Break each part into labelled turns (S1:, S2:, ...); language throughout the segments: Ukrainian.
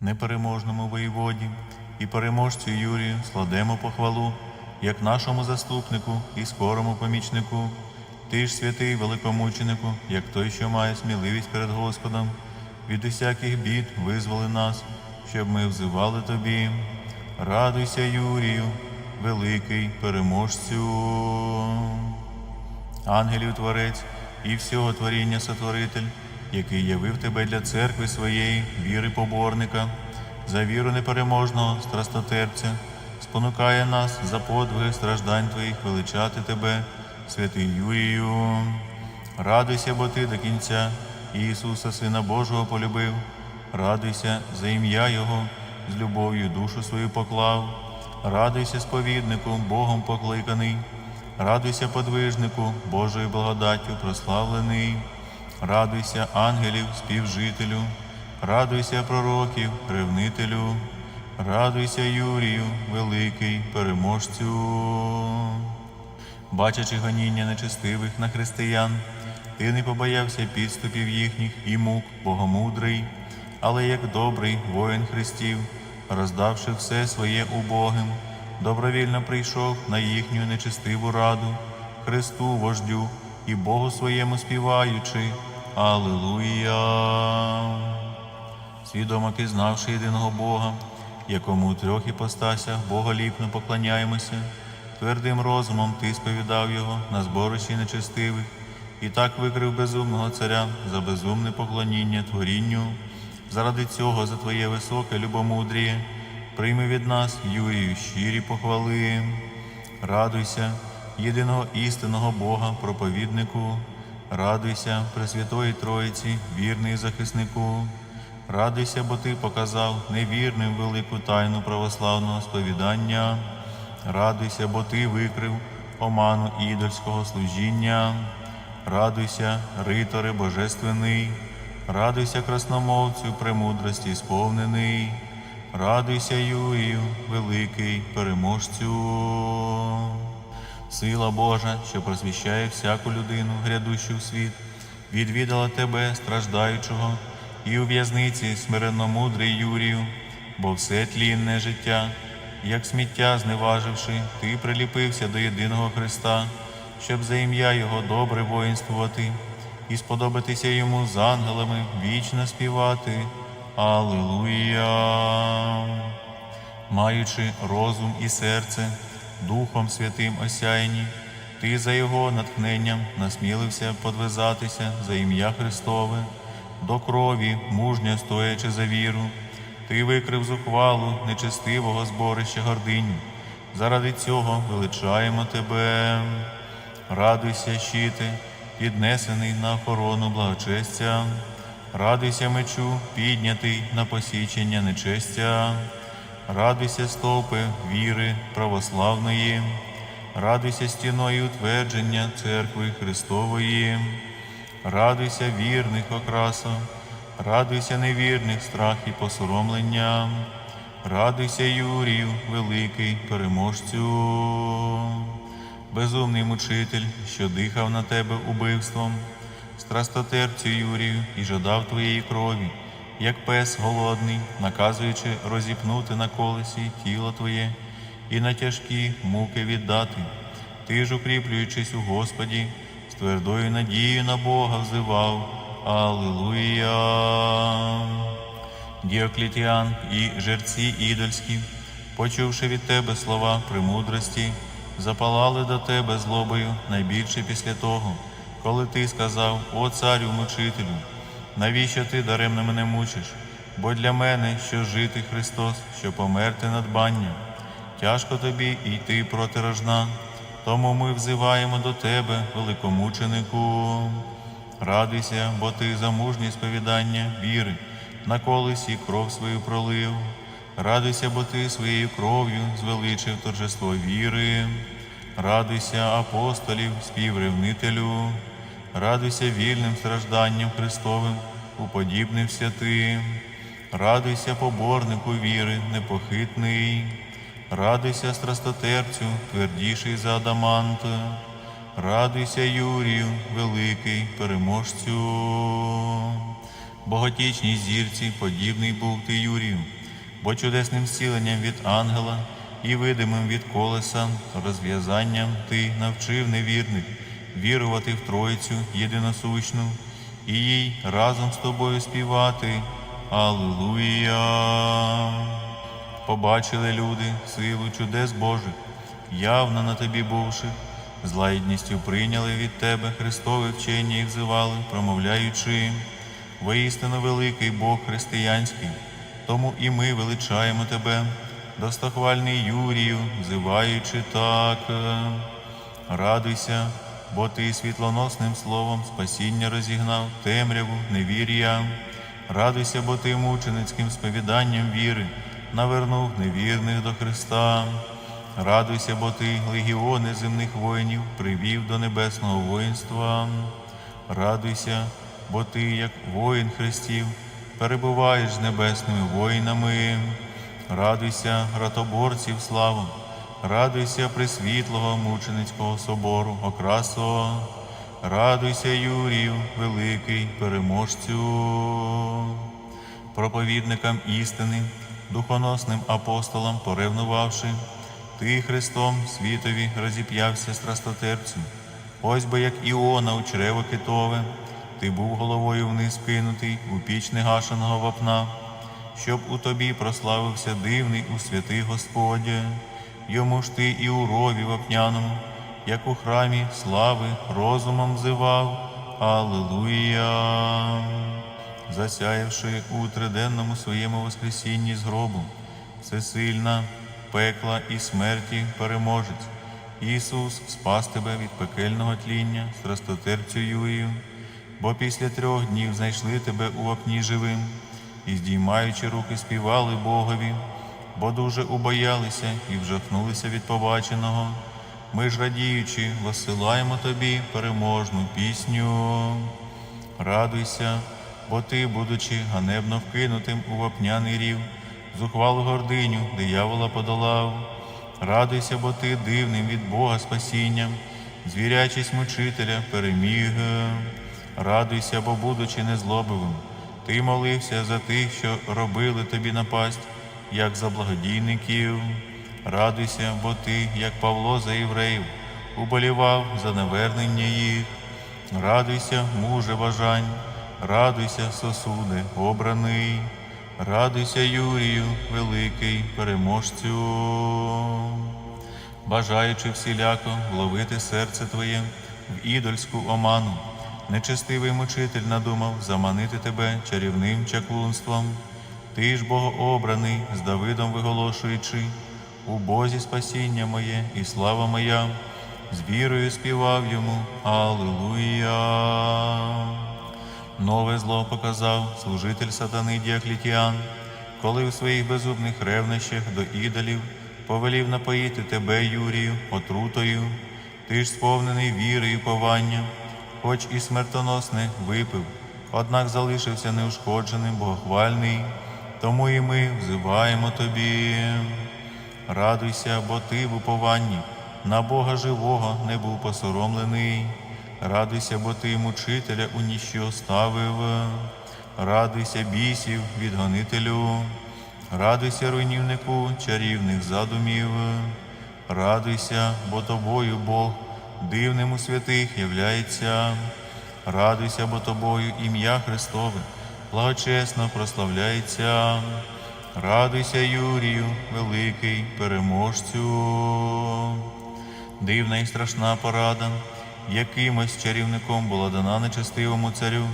S1: непереможному воєводі і переможцю Юрію складемо похвалу, як нашому заступнику і скорому помічнику. Ти ж святий великомученику, як той, що має сміливість перед Господом, від усяких бід визволи нас, щоб ми взивали тобі. Радуйся, Юрію, великий переможцю. Ангелів Творець і всього творіння Сотворитель, який явив тебе для церкви своєї, віри поборника, за віру непереможного страстотерпця, спонукає нас за подвиги страждань Твоїх величати Тебе, святий Юрію. Радуйся, бо Ти до кінця Ісуса, Сина Божого, полюбив. Радуйся за ім'я Його, з любов'ю душу свою поклав. Радуйся, сповіднику, Богом покликаний. Радуйся, подвижнику, Божою благодаттю прославлений. Радуйся, ангелів, співжителю. Радуйся, пророків, ревнителю. Радуйся, Юрію, великий переможцю. Бачачи гоніння нечестивих на християн, ти не побоявся підступів їхніх і мук, богомудрий, але як добрий воїн Христів, роздавши все своє убогим, добровільно прийшов на їхню нечестиву раду, Христу вождю і Богу своєму співаючи. Аллилуйя! Свідомо пізнавши єдиного Бога, якому у трьох іпостасях боголіпно поклоняємося, твердим розумом ти сповідав його на зборищі нечестивих, і так викрив безумного царя за безумне поклоніння творінню. Заради цього, за твоє високе любомудріє, прийми від нас, Юрію, щирі похвали. Радуйся, єдиного істинного Бога, проповіднику, радуйся, Пресвятої Троїці, вірний захиснику. Радуйся, бо ти показав невірним велику тайну православного сповідання. Радуйся, бо ти викрив оману ідольського служіння. Радуйся, риторе Божественний, радуйся, красномовцю премудрості сповнений. Радуйся, Юрію, великий переможцю. Сила Божа, що просвіщає всяку людину, грядущу в світ, відвідала тебе, страждаючого, і у в'язниці смиренно мудрий Юрію, бо все тлінне життя, як сміття зневаживши, ти приліпився до єдиного Христа, щоб за ім'я Його добре воїнствувати і сподобатися йому з ангелами вічно співати. Аллилуйя! Маючи розум і серце, Духом Святим осяяні, ти за Його натхненням насмілився подвизатися за ім'я Христове, до крові, мужньо стоячи за віру, ти викрив зухвалу нечестивого зборища гординю. Заради цього величаємо тебе. Радуйся, щите, піднесений на охорону благочестя. Радуйся мечу, піднятий на посічення нечестя. Радуйся, стовпи віри православної, радуйся стіною утвердження церкви Христової, радуйся вірних окрасом, радуйся невірних страх і посоромлення, радуйся, Юрію, великий переможцю, безумний мучитель, що дихав на тебе убивством, страстотерпцю Юрію і жадав твоєї крові як пес голодний, наказуючи розіпнути на колесі тіло Твоє і на тяжкі муки віддати. Ти ж, укріплюючись у Господі, з твердою надією на Бога взивав. Аллилуйя. Діоклітіан і жерці ідольські, почувши від тебе слова премудрості, запалали до тебе злобою найбільше після того, коли ти сказав, О царю мучителю, навіщо ти даремно мене мучиш? Бо для мене, що жити Христос, що померти надбання. Тяжко тобі йти проти рожна, тому ми взиваємо до тебе, великомученику. Радуйся, бо ти за мужні сповідання віри, на колесі кров свою пролив. Радуйся, бо ти своєю кров'ю звеличив торжество віри. Радуйся, апостолів, співревнителю. Радуйся вільним стражданням Христовим, уподібнився ти. Радуйся, поборнику віри, непохитний. Радуйся, страстотерпцю, твердіший за адамант. Радуйся, Юрію, великий переможцю. боготічній зірці, подібний був ти Юрію, бо чудесним зціленням від ангела і видимим від колеса розв'язанням ти навчив невірних вірувати в Тройцю єдиносущну і їй разом з тобою співати. Аллилуйя! Побачили люди силу чудес Божих, явно на тобі бувши, з лагідністю прийняли від тебе Христове вчення і взивали, промовляючи, воістину великий Бог християнський, тому і ми величаємо тебе, достохвальний Юрію, взиваючи так. Радуйся, бо ти світлоносним словом спасіння розігнав темряву, невір'я. Радуйся, бо ти мученицьким сповіданням віри навернув невірних до Христа. Радуйся, бо ти легіони земних воїнів привів до небесного воїнства. Радуйся, бо ти, як воїн Христів, перебуваєш з небесними воїнами. Радуйся, ратоборців славу, радуйся присвітлого мученицького собору, окрасо, радуйся, Юрію, великий переможцю, проповідникам істини, духоносним апостолам, поревнувавши, ти Христом світові розіп'явся страстотерпцем. Ось бо як Іона у чрево китове, ти був головою вниз кинутий у піч негашеного вапна, щоб у тобі прославився дивний у святий Господє, йому ж ти і у рові вапняному, як у храмі слави розумом взивав. Аллилуйя! Засяявши у триденному своєму воскресінні з гробу, всесильна пекла і смерті переможець. Ісус спас тебе від пекельного тління, страстотерпцю Юрію, бо після трьох днів знайшли тебе у вапні живим, і, здіймаючи руки, співали Богові, бо дуже убоялися і вжахнулися від побаченого. Ми ж радіючи, посилаємо тобі переможну пісню. Радуйся, бо ти, будучи ганебно вкинутим у вапняний рів, зухвалу гординю диявола подолав. Радуйся, бо ти дивним від Бога спасінням, звірячись мучителя переміг. Радуйся, бо, будучи незлобивим, ти молився за тих, що робили тобі напасть, як за благодійників. Радуйся, бо ти, як Павло за євреїв, уболівав за навернення їх. Радуйся, муже бажань, радуйся, сосуде, обраний, радуйся, Юрію, великий переможцю, бажаючи всіляко вловити серце твоє в ідольську оману. Нечестивий мучитель надумав заманити тебе чарівним чаклунством. Ти ж богообраний, з Давидом виголошуючи, у Бозі спасіння моє і слава моя, з вірою співав йому Аллилуйя. Нове зло показав служитель сатани Діаклітіан, коли у своїх безумних ревнощах до ідолів повелів напоїти тебе, Юрію, отрутою. Ти ж сповнений віри і повання, хоч і смертоносне випив, однак залишився неушкодженим, богохвальний, тому і ми взиваємо тобі. Радуйся, бо ти в упованні на Бога живого не був посоромлений. Радуйся, бо ти мучителя у ніщо ставив. Радуйся, бісів, відгонителю. Радуйся, руйнівнику чарівних задумів. Радуйся, бо тобою Бог дивним у святих являється. Радуйся, бо тобою ім'я Христове благочесно прославляється. Радуйся, Юрію, великий переможцю. Дивна і страшна порада, якимось чарівником була дана нечестивому царю,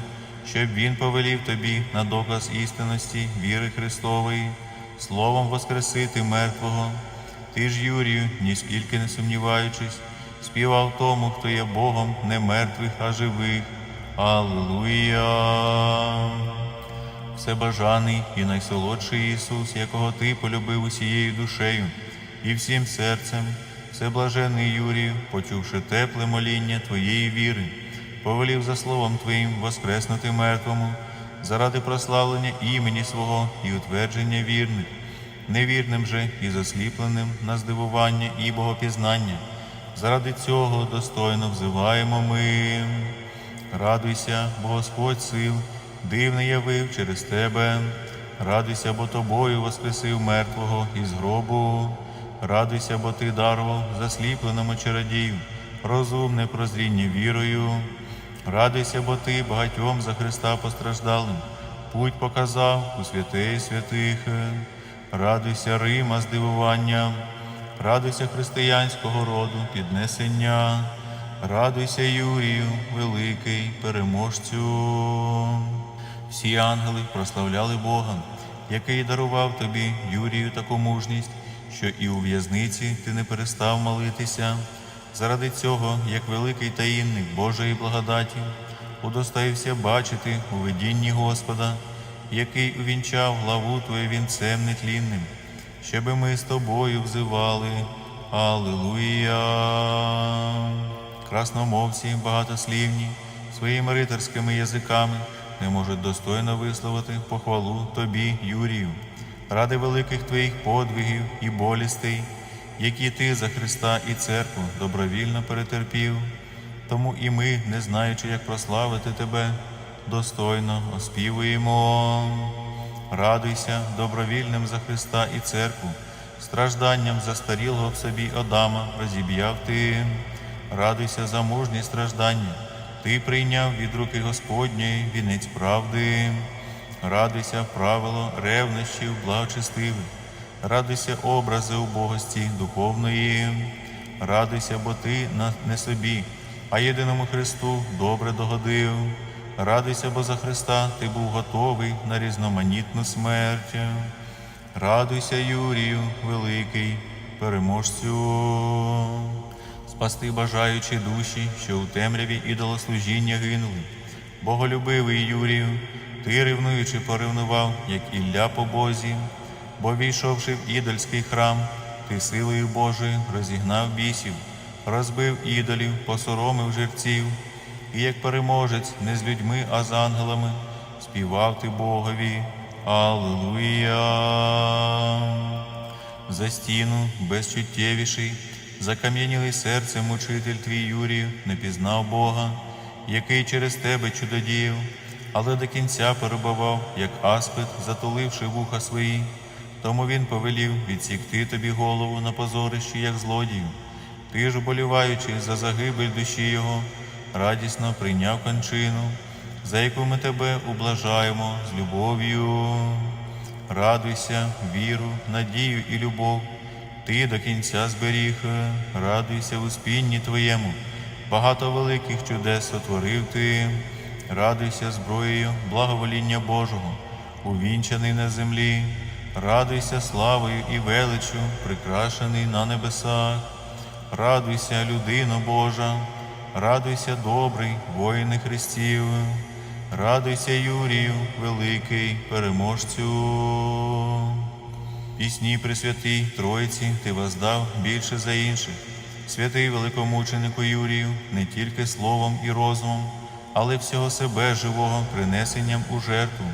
S1: щоб він повелів тобі на доказ істинності віри Христової, словом воскресити мертвого. Ти ж, Юрію, ніскільки не сумніваючись, співав тому, хто є Богом не мертвих, а живих. Аллилуйя! Всебажаний і найсолодший Ісус, якого Ти полюбив усією душею і всім серцем, всеблажений Юрію, почувши тепле моління Твоєї віри, повелів за словом Твоїм воскреснути мертвому, заради прославлення імені свого і утвердження вірних, невірним же і засліпленим на здивування і богопізнання. Заради цього достойно взиваємо ми. Радуйся, бо Господь сил, дивне явив через тебе. Радуйся, бо тобою воскресив мертвого із гробу. Радуйся, бо ти дарував засліпленому чародію, розумне прозріння вірою. Радуйся, бо ти багатьом за Христа постраждалим, путь показав у святей святих. Радуйся, Рима, здивуванням, радуйся християнського роду піднесення, радуйся, Юрію, великий переможцю. Всі ангели прославляли Бога, який дарував тобі, Юрію, таку мужність, що і у в'язниці ти не перестав молитися. Заради цього, як великий таїнник Божої благодаті, удостоївся бачити у видінні Господа, який увінчав главу твою вінцем нетлінним, щоби ми з тобою взивали. Аллилуйя! Красномовці багатослівні своїми риторськими язиками не можуть достойно висловити похвалу тобі, Юрію, ради великих твоїх подвигів і болістей, які ти за Христа і церкву добровільно перетерпів. Тому і ми, не знаючи, як прославити тебе, достойно оспівуємо. Радуйся добровільним за Христа і церкву, стражданням застарілого в собі Адама розіб'яв ти. Радуйся за мужні страждання, ти прийняв від руки Господньої вінець правди. Радуйся правило ревнощів благочестивих, радуйся образи убогості духовної, радуйся, бо ти не собі, а єдиному Христу добре догодив. Радуйся, бо за Христа ти був готовий на різноманітну смерть. Радуйся, Юрію, великий переможцю, спасти бажаючи душі, що у темряві ідолослужіння гинули. Боголюбивий Юрію, ти ревнуючи поревнував, як Ілля по Бозі, бо війшовши в ідольський храм, ти силою Божою розігнав бісів, розбив ідолів, посоромив жерців, і як переможець не з людьми, а з ангелами, співав ти Богові. Аллилуйя! За стіну безчуттєвіший, закам'янілий серцем мучитель твій Юрію не пізнав Бога, який через тебе чудодіяв, але до кінця перебував, як аспид, затуливши вуха свої. Тому він повелів відсікти тобі голову на позорищі, як злодію. Ти ж, боліваючи за загибель душі його, радісно прийняв кончину, за яку ми тебе ублажаємо з любов'ю. Радуйся, віру, надію і любов, ти до кінця зберіг, радуйся в успінні твоєму, багато великих чудес сотворив ти, радуйся зброєю благовоління Божого, увінчаний на землі, радуйся славою і величю, прикрашений на небесах, радуйся, людино Божа, радуйся, добрий воїне Христів. Радуйся, Юрію, великий переможцю. Пісні Пресвятій Тройці ти воздав більше за інших. Святий великомученику Юрію, не тільки словом і розумом, але всього себе живого принесенням у жертву,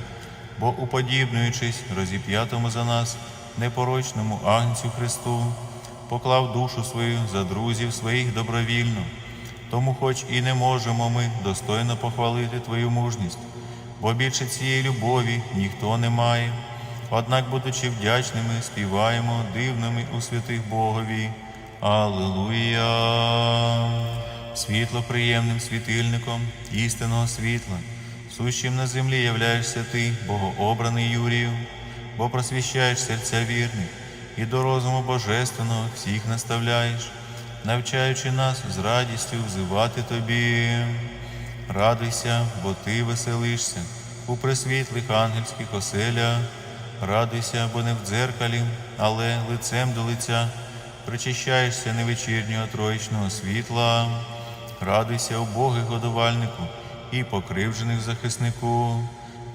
S1: бо, уподібнюючись розіп'ятому за нас непорочному Агнцю Христу, поклав душу свою за друзів своїх добровільно. Тому, хоч і не можемо ми достойно похвалити Твою мужність, бо більше цієї любові ніхто не має. Однак, будучи вдячними, співаємо дивними у святих Богові. Аллилуйя! Світло приємним світильником істинного світла, сущим на землі являєшся ти, богообраний Юрію, бо просвіщаєш серця вірних і до розуму божественного всіх наставляєш навчаючи нас з радістю взивати тобі. Радуйся, бо ти веселишся у присвітлих ангельських оселях. Радуйся, бо не в дзеркалі, але лицем до лиця причащаєшся невечірнього троїчного світла. Радуйся, убогих годувальнику і покривджених захиснику.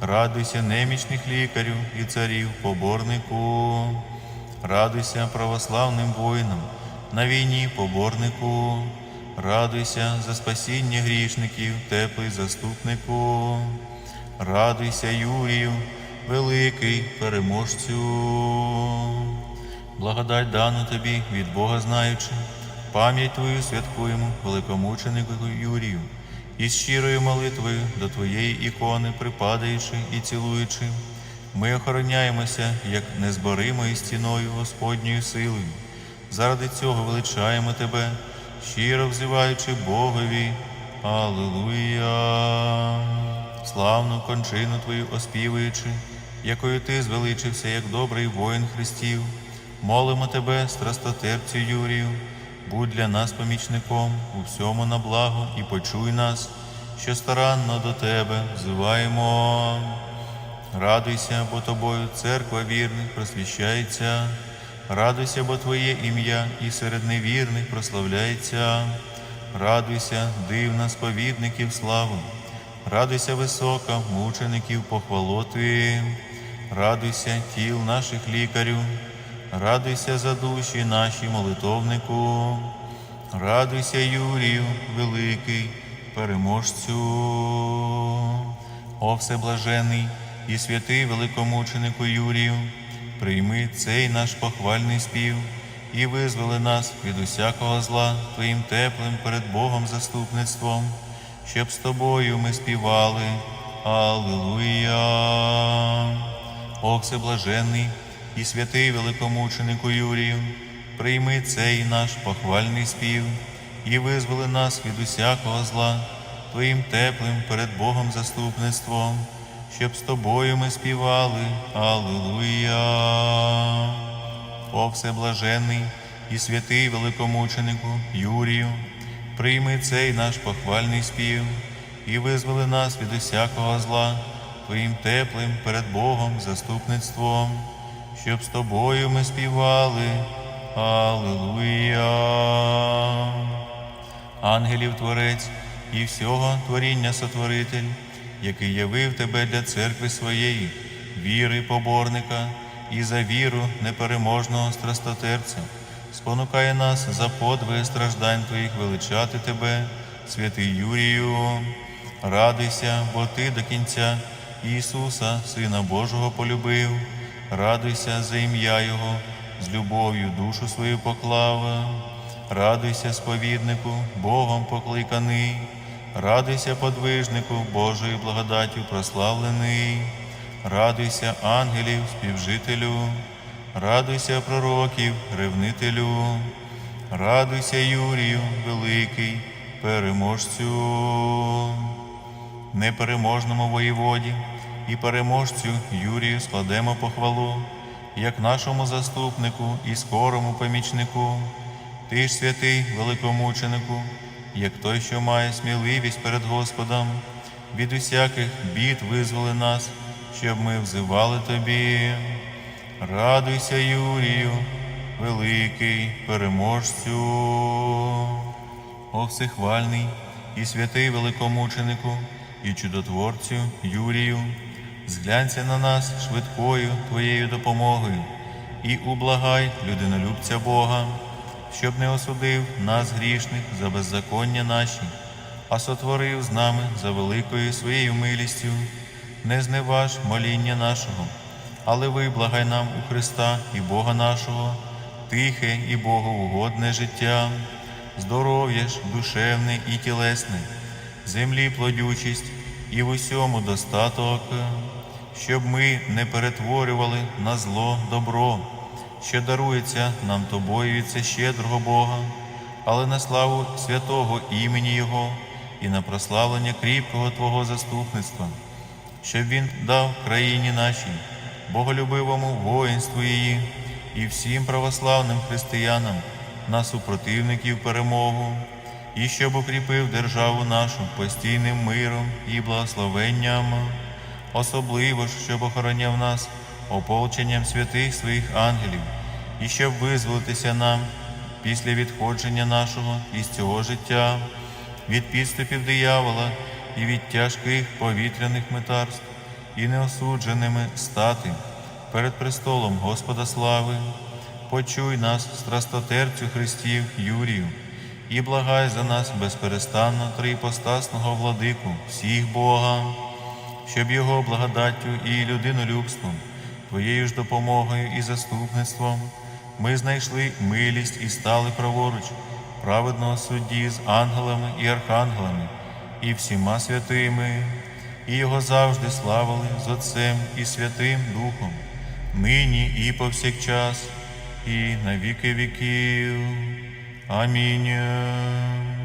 S1: Радуйся немічних лікарів і царів поборнику. Радуйся православним воїнам на війні поборнику, радуйся за спасіння грішників, теплий заступнику, радуйся, Юрію, великий переможцю, благодать дану тобі від Бога знаючи, пам'ять твою святкуємо великомученику Юрію, і щирою молитвою до Твоєї ікони, припадаючи і цілуючи, ми охороняємося як незборимою стіною Господньою силою. Заради цього величаємо Тебе, щиро взиваючи Богові. Аллилуйя! Славну кончину Твою оспівуючи, якою Ти звеличився, як добрий воїн Христів, молимо Тебе, страстотерпцю Юрію, будь для нас помічником у всьому на благо і почуй нас, що старанно до Тебе взиваємо. Радуйся, бо тобою церква вірних просвіщається. Радуйся, бо Твоє ім'я і серед невірних прославляється. Радуйся, дивна сповідників славу. Радуйся, висока, мучеників похвалу Твоєю. Радуйся, тіл наших лікарів. Радуйся за душі наші молитовнику. Радуйся, Юрію, великий переможцю. О всеблажений і святий великомученику Юрію, прийми цей наш похвальний спів і визволи нас від усякого зла Твоїм теплим перед Богом заступництвом, щоб з тобою ми співали. Аллилуйя! О всеблажений і святий великомученику Юрію, прийми цей наш похвальний спів і визволи нас від усякого зла Твоїм теплим перед Богом заступництвом, щоб з тобою ми співали. Аллилуйя! О всеблажений і святий великомученику Юрію, прийми цей наш похвальний спів і визволи нас від усякого зла Твоїм теплим перед Богом заступництвом, щоб з тобою ми співали. Аллилуйя! Ангелів Творець і всього творіння Сотворитель, який явив тебе для церкви своєї, віри поборника і за віру непереможного страстотерця, спонукає нас за подвиги страждань Твоїх величати Тебе, святий Юрію. Радуйся, бо Ти до кінця Ісуса, Сина Божого, полюбив. Радуйся за ім'я Його, з любов'ю душу свою поклав. Радуйся, сповіднику, Богом покликаний. Радуйся, подвижнику, Божою благодаттю прославлений. Радуйся, ангелів, співжителю. Радуйся, пророків, ревнителю. Радуйся, Юрію, великий переможцю непереможному воєводі і переможцю Юрію складемо похвалу, як нашому заступнику і скорому помічнику. Ти ж святий великомученику, як той, що має сміливість перед Господом, від усяких бід визволи нас, щоб ми взивали тобі. Радуйся, Юрію, великий переможцю. О всехвальний і святий великомученику, і чудотворцю Юрію, зглянься на нас швидкою Твоєю допомогою і ублагай людинолюбця Бога, щоб не осудив нас грішних за беззаконня наші, а сотворив з нами за великою своєю милістю, не зневаж моління нашого, але виблагай нам у Христа і Бога нашого, тихе і Богоугодне життя, здоров'я ж душевне і тілесне, землі плодючість і в усьому достаток, щоб ми не перетворювали на зло добро, що дарується нам тобою від це щедрого Бога, але на славу святого імені Його і на прославлення кріпкого Твого заступництва, щоб Він дав країні нашій, боголюбивому воїнству її і всім православним християнам на супротивників перемогу, і щоб укріпив державу нашу постійним миром і благословенням, особливо ж, щоб охороняв нас ополченням святих своїх ангелів, і щоб визволитися нам після відходження нашого із цього життя, від підступів диявола і від тяжких повітряних метарств, і неосудженими стати перед престолом Господа слави. Почуй нас, страстотерцю Христів Юрію, і благай за нас безперестанно триіпостасного владику, всіх Бога, щоб Його благодаттю і людинолюбством, Твоєю ж допомогою і заступництвом ми знайшли милість і стали праворуч праведного судді з ангелами і архангелами, і всіма святими, і його завжди славили з Отцем і Святим Духом, нині і повсякчас, і на віки віків. Амінь.